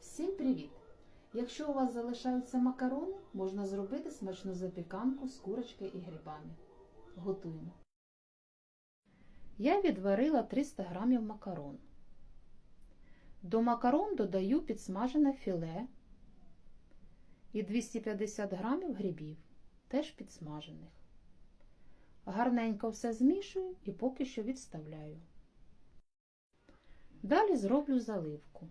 Всім привіт! Якщо у вас залишаються макарони, можна зробити смачну запіканку з курочки і грибами. Готуємо. Я відварила 300 грамів макарон. До макарон додаю підсмажене філе і 250 грамів грибів, теж підсмажених. Гарненько все змішую і поки що відставляю. Далі зроблю заливку.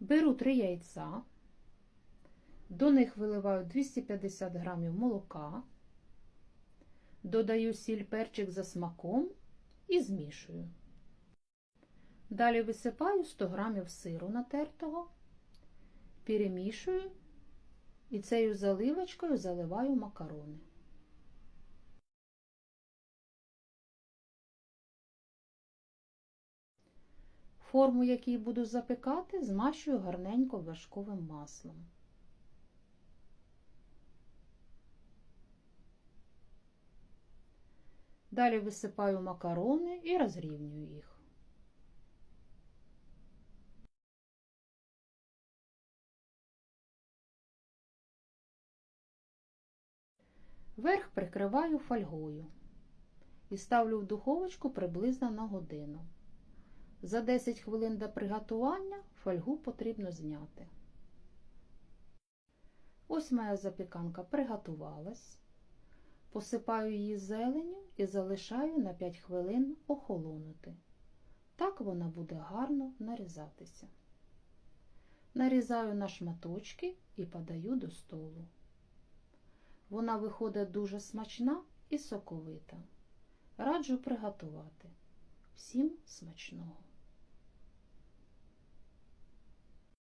Беру 3 яйця, до них виливаю 250 грамів молока, додаю сіль перчик за смаком і змішую. Далі висипаю 100 грамів сиру натертого, перемішую і цією заливочкою заливаю макарони. Форму, якій буду запекати, змащую гарненько вершковим маслом. Далі висипаю макарони і розрівнюю їх. Верх прикриваю фольгою і ставлю в духовочку приблизно на годину. За 10 хвилин до приготування фольгу потрібно зняти. Ось моя запіканка приготувалась. Посипаю її зеленю і залишаю на 5 хвилин охолонути. Так вона буде гарно нарізатися. Нарізаю на шматочки і подаю до столу. Вона виходить дуже смачна і соковита. Раджу приготувати. Всім смачного!